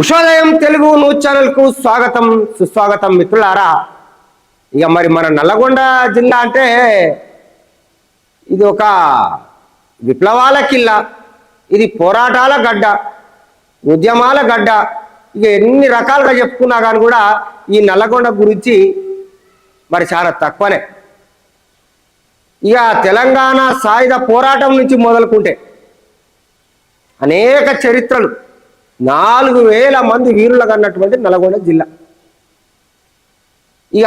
ఉషోదయం Telugu news ఛానల్కు స్వాగతం సుస్వాగతం మిత్రులారా. ఇక మరి మన నల్లగొండ జిల్లా అంటే ఇది ఒక విప్లవాల కిల్ల. ఇది పోరాటాల గడ్డ ఉద్యమాల గడ్డ. ఇక ఎన్ని రకాలుగా చెప్పుకున్నా కానీ కూడా ఈ నల్లగొండ గురించి మరి చాలా తక్కువనే. ఇక తెలంగాణ సాయుధ పోరాటం నుంచి మొదలుకుంటే అనేక చరిత్రలు నాలుగు వేల మంది వీరులకు అన్నటువంటి నల్గొండ జిల్లా. ఇక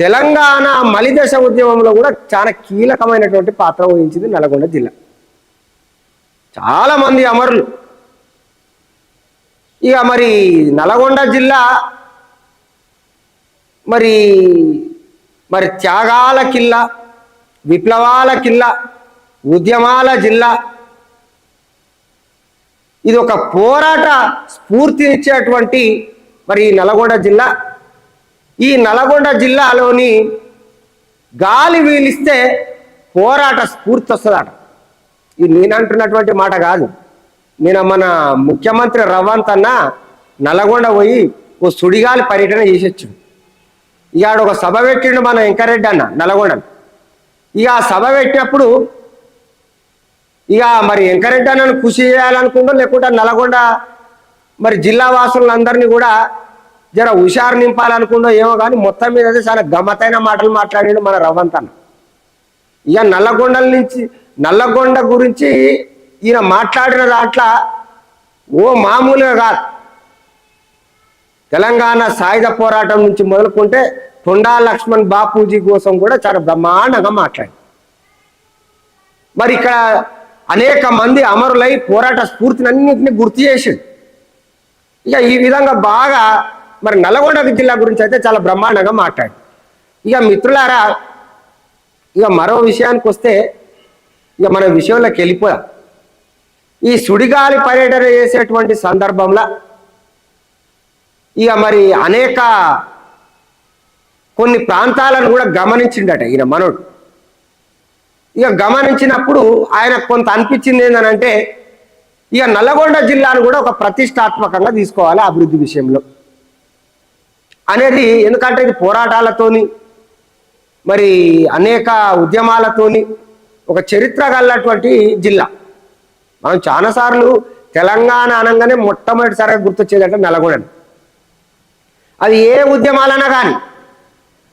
తెలంగాణ మలిదశ ఉద్యమంలో కూడా చాలా కీలకమైనటువంటి పాత్ర వహించింది నల్గొండ జిల్లా. చాలా మంది అమరులు. ఇక మరి నల్గొండ జిల్లా మరి మరి త్యాగాల కిల్లా విప్లవాల కిల్లా ఉద్యమాల జిల్లా ఇది ఒక పోరాట స్ఫూర్తినిచ్చేటువంటి మరి ఈ నల్గొండ జిల్లా. ఈ నల్గొండ జిల్లాలోని గాలి వీలిస్తే పోరాట స్ఫూర్తి వస్తుందట ఇది నేను అంటున్నటువంటి మాట కాదు. నేను మన ముఖ్యమంత్రి రవంత్ అన్న నల్గొండ పోయి ఓ సుడిగాలి పర్యటన చేసొచ్చు. ఇక ఒక సభ పెట్టిండు మన వెంకరెడ్డి అన్న నల్గొండ ఇక ఆ సభ పెట్టినప్పుడు ఇక మరి వెంకరెడ్డి అన్నను కృషి చేయాలనుకుంటాం లేకుంటే నల్గొండ మరి జిల్లా వాసులందరినీ కూడా జర హుషారు నింపాలనుకుందో ఏమో కానీ మొత్తం మీద అయితే చాలా గమ్మతైన మాటలు మాట్లాడాడు మన రవంత్ అన్న. ఇక నల్లగొండల నుంచి నల్లగొండ గురించి ఈయన మాట్లాడిన దాంట్లో ఓ మామూలుగా కాదు. తెలంగాణ సాయుధ పోరాటం నుంచి మొదలుకుంటే తొండా లక్ష్మణ్ బాపూజీ కోసం కూడా చాలా బ్రహ్మాండంగా మాట్లాడి మరి ఇక్కడ అనేక మంది అమరులై పోరాట స్ఫూర్తిని అన్నింటినీ గుర్తు చేసిండు. ఇక ఈ విధంగా బాగా మరి నల్గొండ జిల్లా గురించి అయితే చాలా బ్రహ్మాండంగా మాట్లాడు. ఇక మిత్రులారా ఇక మరో విషయానికి వస్తే ఇక మన విషయంలోకి వెళ్ళిపోయాం ఈ సుడిగాలి పర్యటన చేసేటువంటి సందర్భంలో ఇక మరి అనేక కొన్ని ప్రాంతాలను కూడా గమనించిండట ఈయన మనోడు. ఇక గమనించినప్పుడు ఆయన కొంత అనిపించింది ఏంటంటే ఇక నల్లగొండ జిల్లాను కూడా ఒక ప్రతిష్టాత్మకంగా తీసుకోవాలి అభివృద్ధి విషయంలో. అనేది ఎందుకంటే ఇది పోరాటాలతోని మరి అనేక ఉద్యమాలతోని ఒక చరిత్ర గలటువంటి జిల్లా. మనం చాలాసార్లు తెలంగాణ అనగానే మొట్టమొదటిసారిగా గుర్తొచ్చేదంటే నల్గొండ అది ఏ ఉద్యమాలన్నా కానీ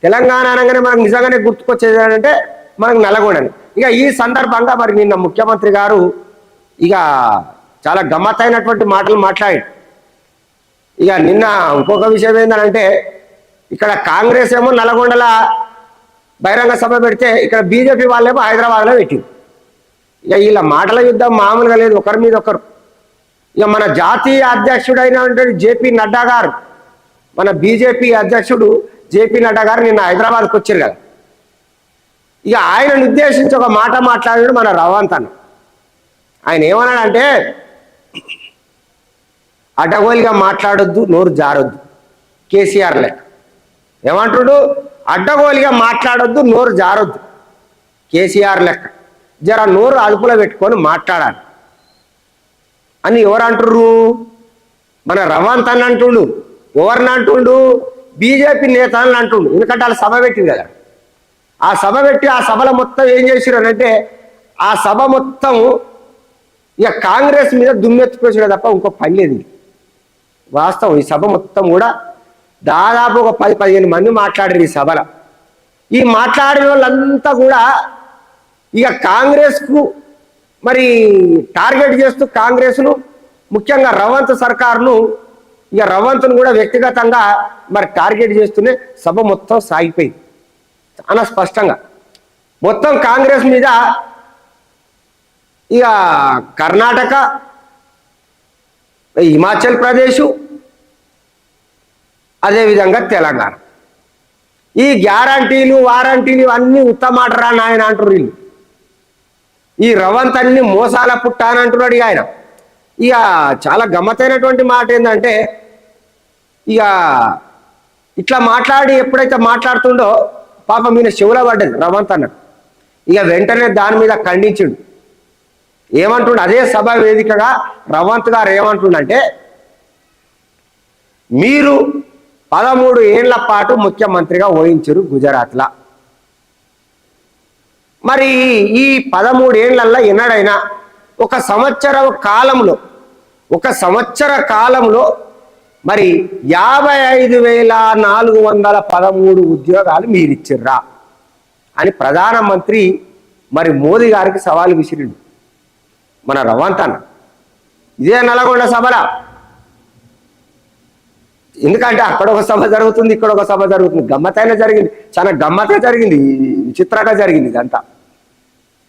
తెలంగాణ అనగానే మనకు నిజంగానే గుర్తుకొచ్చేది అంటే మనకు నల్లగొండని. ఇక ఈ సందర్భంగా మరి నిన్న ముఖ్యమంత్రి గారు ఇక చాలా గమ్మత్తైనటువంటి మాటలు మాట్లాడి ఇక నిన్న ఇంకొక విషయం ఏంటంటే ఇక్కడ కాంగ్రెస్ ఏమో నల్గొండల బహిరంగ సభ పెడితే ఇక్కడ బీజేపీ వాళ్ళేమో హైదరాబాద్లో పెట్టింది ఇక వీళ్ళ మాటల యుద్ధం మామూలుగా లేదు ఒకరి మీద ఒకరు. ఇక మన జాతీయ అధ్యక్షుడైనటువంటి జేపీ నడ్డా గారు మన బీజేపీ అధ్యక్షుడు జేపీ నడ్డా గారు నిన్న హైదరాబాద్కి వచ్చారు కదా. ఇక ఆయనను ఉద్దేశించి ఒక మాట మాట్లాడాడు మన రవంతను ఆయన ఏమన్నాడంటే అడ్డగోలుగా మాట్లాడొద్దు నోరు జారొద్దు కేసీఆర్ లెక్క. ఏమంటుడు అడ్డగోలుగా మాట్లాడొద్దు నోరు జారొద్దు కేసీఆర్ లెక్క. జర నోరు అదుపులో పెట్టుకొని మాట్లాడాలి. అని ఎవరు అంటుర్రు మన రవంత్ అని అంటుండు ఎవరిని అంటుండు బీజేపీ అని అంటుండు. ఎందుకంటే వాళ్ళు సభ పెట్టింది కదా. ఆ సభ పెట్టి ఆ సభల మొత్తం ఏం చేసిరు అంటే ఆ సభ మొత్తం ఇక కాంగ్రెస్ మీద దుమ్మెత్తిపోసాడు తప్ప ఇంకో పని లేదు. వాస్తవం ఈ సభ మొత్తం కూడా దాదాపు ఒక పది పదిహేను మంది మాట్లాడారు ఈ సభలో. ఈ మాట్లాడిన వాళ్ళంతా కూడా ఇక కాంగ్రెస్కు మరి టార్గెట్ చేస్తూ కాంగ్రెస్ను ముఖ్యంగా రవంత్ సర్కార్ను ఇక రవంత్ను కూడా వ్యక్తిగతంగా మరి టార్గెట్ చేస్తూనే సభ మొత్తం సాగిపోయింది. చాలా స్పష్టంగా. మొత్తం కాంగ్రెస్ మీద ఇక కర్ణాటక హిమాచల్ ప్రదేశ్ అదేవిధంగా తెలంగాణ. ఈ గ్యారంటీలు వారంటీలు అన్నీ ఉత్తమాటరా నాయన అంటారు వీళ్ళు. ఈ రవంత్ అన్ని మోసాల పుట్ట అని అంటున్నాడు ఇక ఆయన. ఇక చాలా గమ్మతైనటువంటి మాట ఏంటంటే ఇక ఇట్లా మాట్లాడి ఎప్పుడైతే మాట్లాడుతుండో పాపం మీద చెవుల పడ్డది రవంత్ అన్నాడు ఇక వెంటనే దాని మీద ఖండించిండు. ఏమంటుండు? అదే సభ వేదికగా రవంత్ గారు ఏమంటుండంటే మీరు పదమూడు ఏళ్ళ పాటు ముఖ్యమంత్రిగా వహించరు గుజరాత్లో. మరి ఈ పదమూడు ఏళ్ళలో ఎన్నడైనా ఒక సంవత్సర కాలంలో ఒక సంవత్సర కాలంలో మరి యాభై ఐదు వేల నాలుగు వందల పదమూడు ఉద్యోగాలు మీరు ఇచ్చిర్రా అని ప్రధానమంత్రి మరి మోదీ గారికి సవాలు విసిరిండు. మన రవంతన ఇదే నల్గొండ సభల. ఎందుకంటే అక్కడ ఒక సభ జరుగుతుంది ఇక్కడ ఒక సభ జరుగుతుంది. గమ్మతైన జరిగింది. చాలా గమ్మతే జరిగింది. విచిత్రంగా జరిగింది ఇదంతా.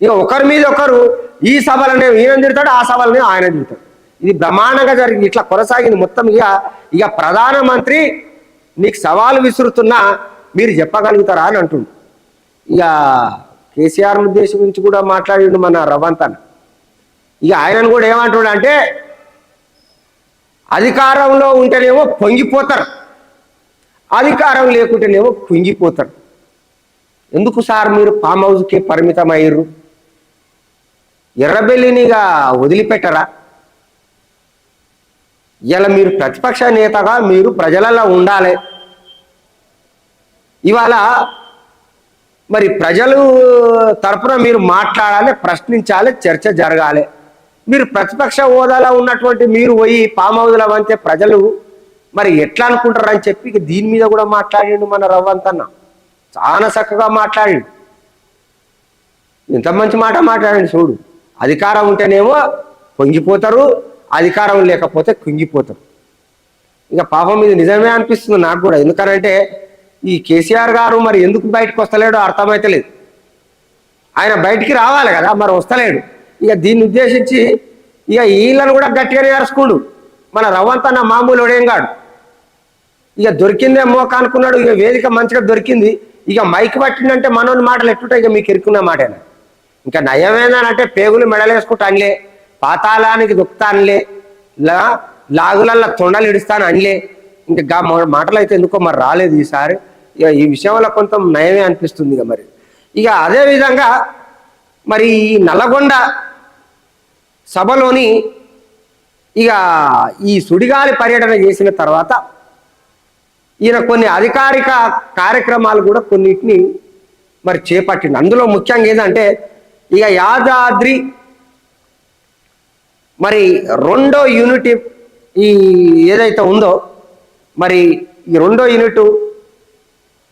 ఇక ఒకరి మీద ఒకరు ఈ సభలనే ఈయన తిడతాడు ఆ సభలనే ఆయన తిడతాడు. ఇది బ్రహ్మాండంగా జరిగింది. ఇట్లా కొనసాగింది. మొత్తం ఇక ఇక ప్రధానమంత్రి నీకు సవాలు విసురుతున్నా మీరు చెప్పగలుగుతారా అని అంటుండు. ఇక కేసీఆర్ ఉద్దేశించి కూడా మాట్లాడిండు మన రవంతన్. ఇక ఆయనను కూడా ఏమంటున్నాడు అంటే అధికారంలో ఉంటేనేమో పొంగిపోతారు. అధికారం లేకుంటేనేమో కుంగిపోతారు ఎందుకు సార్ మీరు ఫామ్ హౌస్కి పరిమితం అయ్యారు ఎర్రబెల్లినిగా వదిలిపెట్టరా? ఇలా మీరు ప్రతిపక్ష నేతగా మీరు ప్రజలలో ఉండాలి. ఇవాళ మరి ప్రజలు తరపున మీరు మాట్లాడాలి ప్రశ్నించాలి చర్చ జరగాలి. మీరు ప్రతిపక్ష హోదాలో ఉన్నటువంటి మీరు పోయి పామౌదుల వంతే ప్రజలు మరి ఎట్లా అనుకుంటారు అని చెప్పి దీని మీద కూడా మాట్లాడిండు మన రవ్వంతన్న. చాలా చక్కగా మాట్లాడిండు. ఇంత మంచి మాట మాట్లాడండి చూడు. అధికారం ఉంటేనేమో పొంగిపోతారు అధికారం లేకపోతే కుంగిపోతాం. ఇక పాపం ఇది నిజమే అనిపిస్తుంది నాకు కూడా. ఎందుకనంటే ఈ కేసీఆర్ గారు మరి ఎందుకు బయటకు వస్తలేడో అర్థమైతలేదు ఆయన బయటికి రావాలి కదా మరి వస్తలేడు. ఇక దీన్ని ఉద్దేశించి ఇక వీళ్ళని కూడా గట్టిగానే అరుచుకుండు మన రవ్వంతన్న మామూలు ఒడేంగాడు. ఇక దొరికిందేమో అనుకున్నాడు ఇక వేదిక మంచిగా దొరికింది. ఇక మైక్ పట్టిందంటే మనోని మాటలు ఎట్టుంటాయి ఇక మీకు ఇరుక్కున్న మాటేనా? ఇంకా నయమేందనంటే పేగులు మెడలేసుకుంటా అనిలే. పాతాళానికి దుక్తానులే లా లాగులల్లో తొండలు ఇడుస్తాను అనిలే. ఇంకా గా మాటలు అయితే ఎందుకో మరి రాలేదు ఈసారి. ఇక ఈ విషయంలో కొంత నయమే అనిపిస్తుంది ఇక మరి. ఇక అదే విధంగా మరి ఈ నల్లగొండ సభలోని ఇక ఈ సుడిగాలి పర్యటన చేసిన తర్వాత ఈయన కొన్ని అధికారిక కార్యక్రమాలు కూడా కొన్నిటిని మరి చేపట్టింది అందులో ముఖ్యంగా ఏంటంటే ఇక యాదాద్రి మరి రెండో యూనిట్ ఈ ఏదైతే ఉందో మరి ఈ రెండో యూనిట్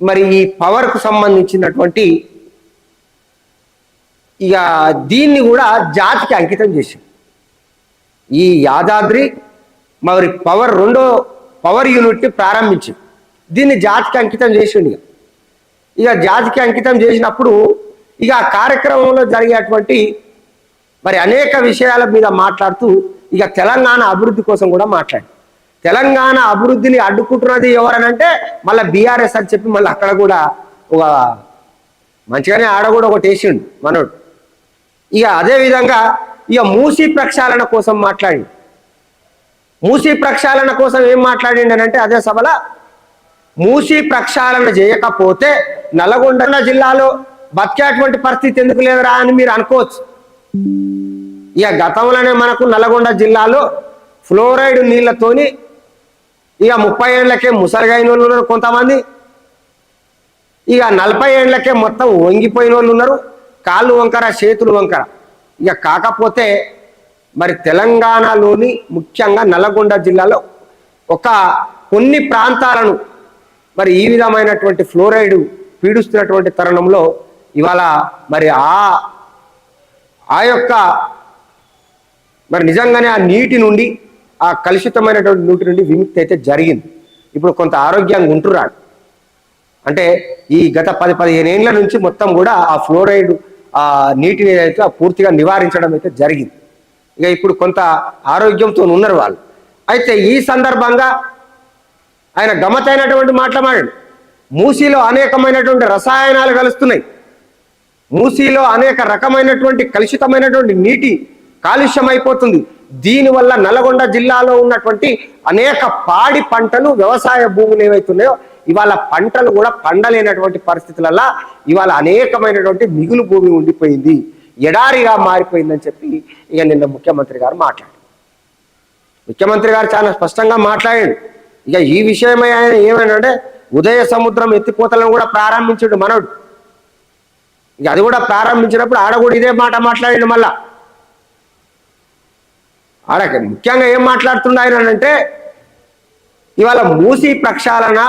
మరి ఈ పవర్కు సంబంధించినటువంటి ఇక దీన్ని కూడా జాతికి అంకితం చేసింది ఈ యాదాద్రి మరి పవర్ రెండో పవర్ యూనిట్ని ప్రారంభించింది. దీన్ని జాతికి అంకితం చేసిండు ఇక. ఇక జాతికి అంకితం చేసినప్పుడు ఇక ఆ కార్యక్రమంలో జరిగేటువంటి మరి అనేక విషయాల మీద మాట్లాడుతూ ఇక తెలంగాణ అభివృద్ధి కోసం కూడా మాట్లాడి తెలంగాణ అభివృద్ధిని అడ్డుకుంటున్నది ఎవరనంటే మళ్ళీ బీఆర్ఎస్ అని చెప్పి మళ్ళీ అక్కడ కూడా ఒక మంచిగానే ఆడ కూడా ఒకటి వేసిండు మనోడు. ఇక అదేవిధంగా ఇక మూసీ ప్రక్షాళన కోసం మాట్లాడి మూసీ ప్రక్షాళన కోసం ఏం మాట్లాడిండనంటే అదే సభల మూసీ ప్రక్షాళన చేయకపోతే నల్గొండ జిల్లాలో బతికేటువంటి పరిస్థితి ఎందుకు లేదురా అని మీరు అనుకోవచ్చు. ఇక గతంలోనే మనకు నల్గొండ జిల్లాలో ఫ్లోరైడ్ నీళ్ళతోని ఇక ముప్పై ఏళ్ళకే ముసలిగైన వాళ్ళు ఉన్నారు కొంతమంది. ఇక నలభై ఏళ్ళకే మొత్తం వంగిపోయిన వాళ్ళు ఉన్నారు. కాళ్ళు వంకర చేతులు వంకర. ఇక కాకపోతే మరి తెలంగాణలోని ముఖ్యంగా నల్గొండ జిల్లాలో ఒక కొన్ని ప్రాంతాలను మరి ఈ విధమైనటువంటి ఫ్లోరైడ్ పీడిస్తున్నటువంటి తరుణంలో ఇవాళ మరి ఆ ఆ యొక్క మరి నిజంగానే ఆ నీటి నుండి ఆ కలుషితమైనటువంటి నీటి నుండి విముక్తి అయితే జరిగింది. ఇప్పుడు కొంత ఆరోగ్యంగా ఉంటున్నాడు అంటే ఈ గత పది పదిహేను ఏళ్ళ నుంచి మొత్తం కూడా ఆ ఫ్లోరైడ్ ఆ నీటిని అయితే పూర్తిగా నివారించడం అయితే జరిగింది. ఇక ఇప్పుడు కొంత ఆరోగ్యంతో ఉన్నారు వాళ్ళు. అయితే ఈ సందర్భంగా ఆయన గమతైనటువంటి మాట్లాడాడు మూసీలో అనేకమైనటువంటి రసాయనాలు కలుస్తున్నాయి. మూసీలో అనేక రకమైనటువంటి కలుషితమైనటువంటి నీటి కాలుష్యం అయిపోతుంది. దీనివల్ల నల్గొండ జిల్లాలో ఉన్నటువంటి అనేక పాడి పంటలు వ్యవసాయ భూములు ఏవైతున్నాయో ఇవాళ పంటలు కూడా పండలేనటువంటి పరిస్థితులలో ఇవాళ అనేకమైనటువంటి మిగులు భూమి ఉండిపోయింది. ఎడారిగా మారిపోయిందని చెప్పి ఇక నిన్న ముఖ్యమంత్రి గారు మాట్లాడారు. ముఖ్యమంత్రి గారు చాలా స్పష్టంగా మాట్లాడాడు ఇక ఈ విషయమై ఆయన ఏమైనా ఉదయ సముద్రం ఎత్తిపోతలను కూడా ప్రారంభించాడు మనోడు. ఇక అది కూడా ప్రారంభించినప్పుడు ఆడ కూడా ఇదే మాట మాట్లాడిండు మళ్ళా. ఆడ ముఖ్యంగా ఏం మాట్లాడుతుండ ఆయన అంటే ఇవాళ మూసి ప్రక్షాళన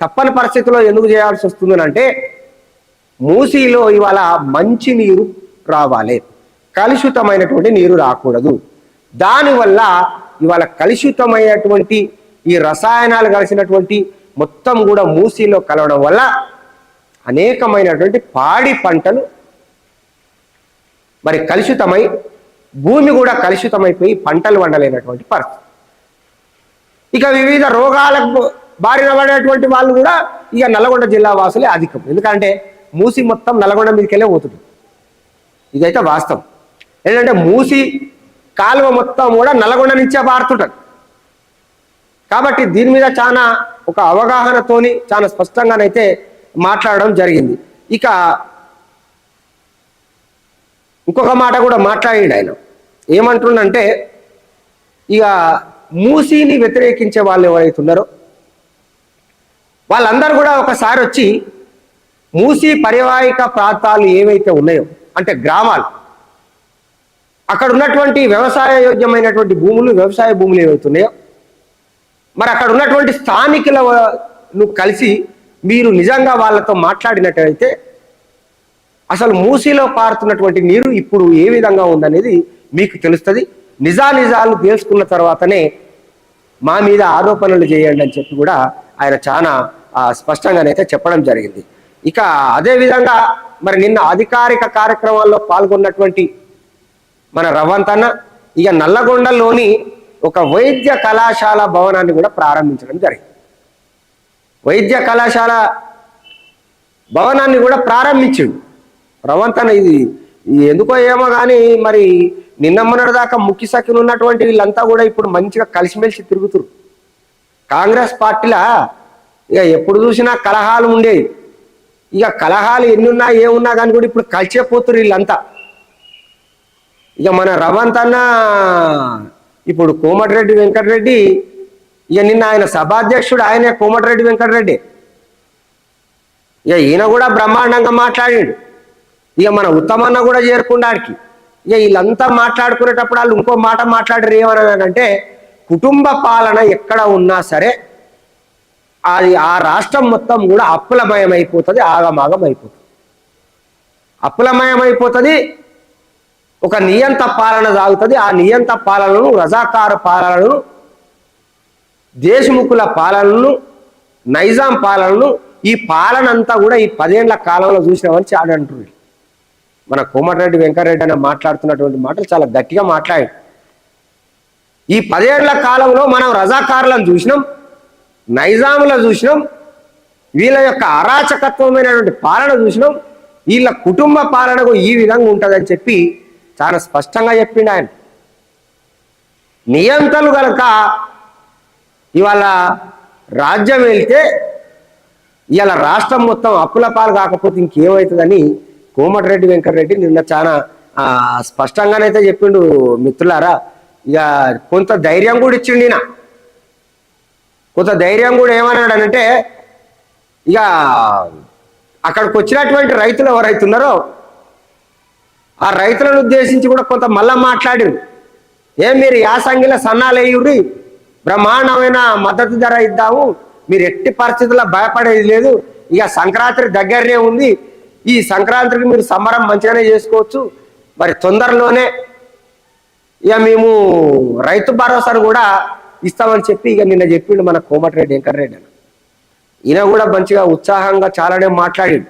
తప్పని పరిస్థితిలో ఎందుకు చేయాల్సి వస్తుందనంటే మూసీలో ఇవాళ మంచి నీరు రావాలి. కలుషితమైనటువంటి నీరు రాకూడదు. దానివల్ల ఇవాళ కలుషితమైనటువంటి ఈ రసాయనాలు కలిసినటువంటి మొత్తం కూడా మూసీలో కలవడం వల్ల అనేకమైనటువంటి పాడి పంటలు మరి కలుషితమై భూమి కూడా కలుషితమైపోయి పంటలు వండలేనటువంటి పరిస్థితి. ఇక వివిధ రోగాలకు బారిన పడేటువంటి వాళ్ళు కూడా ఇక నల్గొండ జిల్లా వాసులే అధికం. ఎందుకంటే మూసి మొత్తం నల్గొండ మీదకెళ్ళే పోతుంది. ఇదైతే వాస్తవం. ఏంటంటే మూసి కాలువ మొత్తం కూడా నల్గొండ నుంచే పారుతుంటారు కాబట్టి దీని మీద చాలా ఒక అవగాహనతోని చాలా స్పష్టంగానైతే మాట్లాడడం జరిగింది. ఇక ఇంకొక మాట కూడా మాట్లాడిండు ఆయన. ఏమంటుండంటే ఇక మూసీని వ్యతిరేకించే వాళ్ళు ఎవరైతే ఉన్నారో వాళ్ళందరూ కూడా ఒకసారి వచ్చి మూసీ పరివాహిక ప్రాంతాలు ఏవైతే ఉన్నాయో అంటే గ్రామాలు అక్కడ ఉన్నటువంటి వ్యవసాయ యోగ్యమైనటువంటి భూములు వ్యవసాయ భూములు ఏవైతున్నాయో మరి అక్కడ ఉన్నటువంటి స్థానికులను కలిసి మీరు నిజంగా వాళ్ళతో మాట్లాడినట్టయితే అసలు మూసీలో పారుతున్నటువంటి నీరు ఇప్పుడు ఏ విధంగా ఉందనేది మీకు తెలుస్తుంది. నిజానిజాలు తెలుసుకున్న తర్వాతనే మా మీద ఆరోపణలు చేయండి అని చెప్పి కూడా ఆయన చాలా స్పష్టంగానైతే చెప్పడం జరిగింది. ఇక అదే విధంగా మరి నిన్న అధికారిక కార్యక్రమాల్లో పాల్గొన్నటువంటి మన రవంతన్న ఇక నల్లగొండలోని ఒక వైద్య కళాశాల భవనాన్ని కూడా ప్రారంభించడం జరిగింది. వైద్య కళాశాల భవనాన్ని కూడా ప్రారంభించిండు. రవంతన ఇది. ఇది ఎందుకో ఏమో కానీ మరి నిన్న మొన్నటి దాకా ముఖ్య సఖ్యులు ఉన్నటువంటి వీళ్ళంతా కూడా ఇప్పుడు మంచిగా కలిసిమెలిసి తిరుగుతురు. కాంగ్రెస్ పార్టీలా ఇక ఎప్పుడు చూసినా కలహాలు ఉండేవి. ఇక కలహాలు ఎన్నున్నా ఏమున్నా కానీ కూడా ఇప్పుడు కలిసే పోతురు వీళ్ళంతా. ఇక మన రవంత్ అన్న ఇప్పుడు కోమటిరెడ్డి వెంకటరెడ్డి ఇక నిన్న ఆయన సభాధ్యక్షుడు ఆయనే కోమటిరెడ్డి వెంకటరెడ్డి. ఇక ఈయన కూడా బ్రహ్మాండంగా మాట్లాడిండు. ఇక మన ఉత్తమన్న కూడా చేరుకున్నాడికి ఇక వీళ్ళంతా మాట్లాడుకునేటప్పుడు వాళ్ళు ఇంకో మాట మాట్లాడరు ఏమన్నారంటే కుటుంబ పాలన ఎక్కడ ఉన్నా సరే అది ఆ రాష్ట్రం మొత్తం కూడా అప్పులమయం అయిపోతుంది ఆగమాగం అయిపోతుంది అప్పులమయం అయిపోతుంది ఒక నియంత పాలన సాగుతుంది ఆ నియంత పాలనను రజాకార పాలనను దేశముఖుల పాలనను నైజాం పాలనను ఈ పాలన అంతా కూడా ఈ పదేళ్ళ కాలంలో చూసినామని చాలా అంటున్నారు మన కోమటిరెడ్డి వెంకటరెడ్డి అని మాట్లాడుతున్నటువంటి మాటలు చాలా గట్టిగా మాట్లాడి. ఈ పదేళ్ళ కాలంలో మనం రజాకారులను చూసినాం నైజాముల చూసినాం వీళ్ళ యొక్క అరాచకత్వమైనటువంటి పాలన చూసినాం వీళ్ళ కుటుంబ పాలనకు ఈ విధంగా ఉంటుందని చెప్పి చాలా స్పష్టంగా చెప్పిండు ఆయన. నియంతలు కనుక ఇవాళ రాజ్యం వెళ్తే ఇవాళ రాష్ట్రం మొత్తం అప్పుల పాలు కాకపోతే ఇంకేమవుతుందని కోమటిరెడ్డి వెంకటరెడ్డి నిన్న చాలా స్పష్టంగానైతే చెప్పిండు మిత్రులారా. ఇక కొంత ధైర్యం కూడా ఇచ్చిండు ఈయన. కొంత ధైర్యం కూడా ఏమన్నాడనంటే ఇక అక్కడికి వచ్చినటువంటి రైతులు ఎవరైతే ఉన్నారో ఆ రైతులను ఉద్దేశించి కూడా కొంత మళ్ళా మాట్లాడి ఏం మీరు యాసంగిల సన్నాలేయుడి బ్రహ్మాండమైన మద్దతు ధర ఇద్దాము. మీరు ఎట్టి పరిస్థితుల్లో భయపడేది లేదు. ఇక సంక్రాంతి దగ్గరనే ఉంది. ఈ సంక్రాంతికి మీరు సంబరం మంచిగానే చేసుకోవచ్చు. మరి తొందరలోనే ఇక మేము రైతు భరోసాను కూడా ఇస్తామని చెప్పి ఇక నిన్న చెప్పిండు మన కోమటిరెడ్డి వెంకటరెడ్డి అని ఈయన కూడా మంచిగా ఉత్సాహంగా చాలానే మాట్లాడిండు.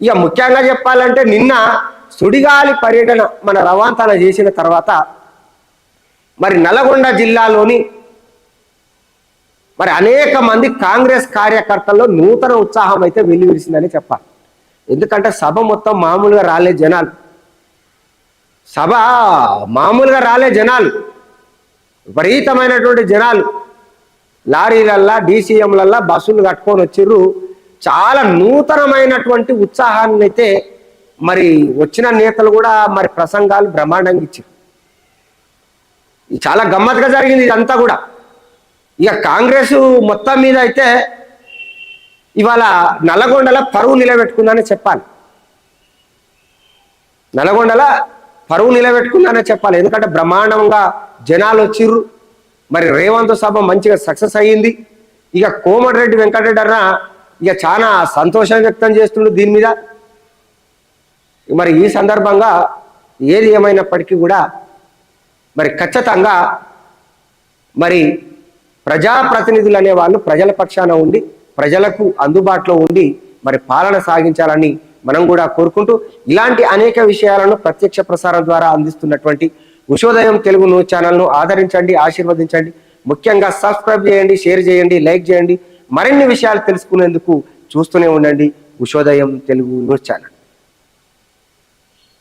ఇక ముఖ్యంగా చెప్పాలంటే నిన్న సుడిగాలి పర్యటన మన రవాంతన చేసిన తర్వాత మరి నల్గొండ జిల్లాలోని మరి అనేక మంది కాంగ్రెస్ కార్యకర్తల్లో నూతన ఉత్సాహం అయితే వెల్లివిరిసిందని చెప్పాలి. ఎందుకంటే సభ మొత్తం మామూలుగా రాలే జనాలు. సభ మామూలుగా రాలే జనాలు. విపరీతమైనటువంటి జనాలు. లారీలల్లా డీసీఎంలల్లా బస్సులు కట్టుకొని వచ్చిర్రు. చాలా నూతనమైనటువంటి ఉత్సాహాన్ని అయితే మరి వచ్చిన నేతలు కూడా మరి ప్రసంగాలు బ్రహ్మాండంగా ఇచ్చారు. చాలా గమ్మత్తుగా జరిగింది ఇదంతా కూడా. ఇక కాంగ్రెస్ మొత్తం మీద అయితే ఇవాళ నల్లగొండల పరువు నిలబెట్టుకుందని చెప్పాలి. నల్లగొండల పరువు నిలబెట్టుకుందనే చెప్పాలి. ఎందుకంటే బ్రహ్మాండంగా జనాలు వచ్చిర్రు. మరి రేవంత్ సభ మంచిగా సక్సెస్ అయ్యింది. ఇక కోమటిరెడ్డి వెంకటరెడ్డి అన్న ఇక చాలా సంతోషం వ్యక్తం చేస్తుండు దీని మీద. మరి ఈ సందర్భంగా ఏది ఏమైనప్పటికీ కూడా మరి ఖచ్చితంగా మరి ప్రజాప్రతినిధులు అనే వాళ్ళు ప్రజల పక్షాన ఉండి ప్రజలకు అందుబాటులో ఉండి మరి పాలన సాగించాలని మనం కూడా కోరుకుంటూ ఇలాంటి అనేక విషయాలను ప్రత్యక్ష ప్రసారం ద్వారా అందిస్తున్నటువంటి ఉషోదయం తెలుగు న్యూస్ ఛానల్ను ఆదరించండి ఆశీర్వదించండి. ముఖ్యంగా సబ్స్క్రైబ్ చేయండి షేర్ చేయండి లైక్ చేయండి. మరిన్ని విషయాలు తెలుసుకునేందుకు చూస్తూనే ఉండండి ఉషోదయం తెలుగు న్యూస్ ఛానల్.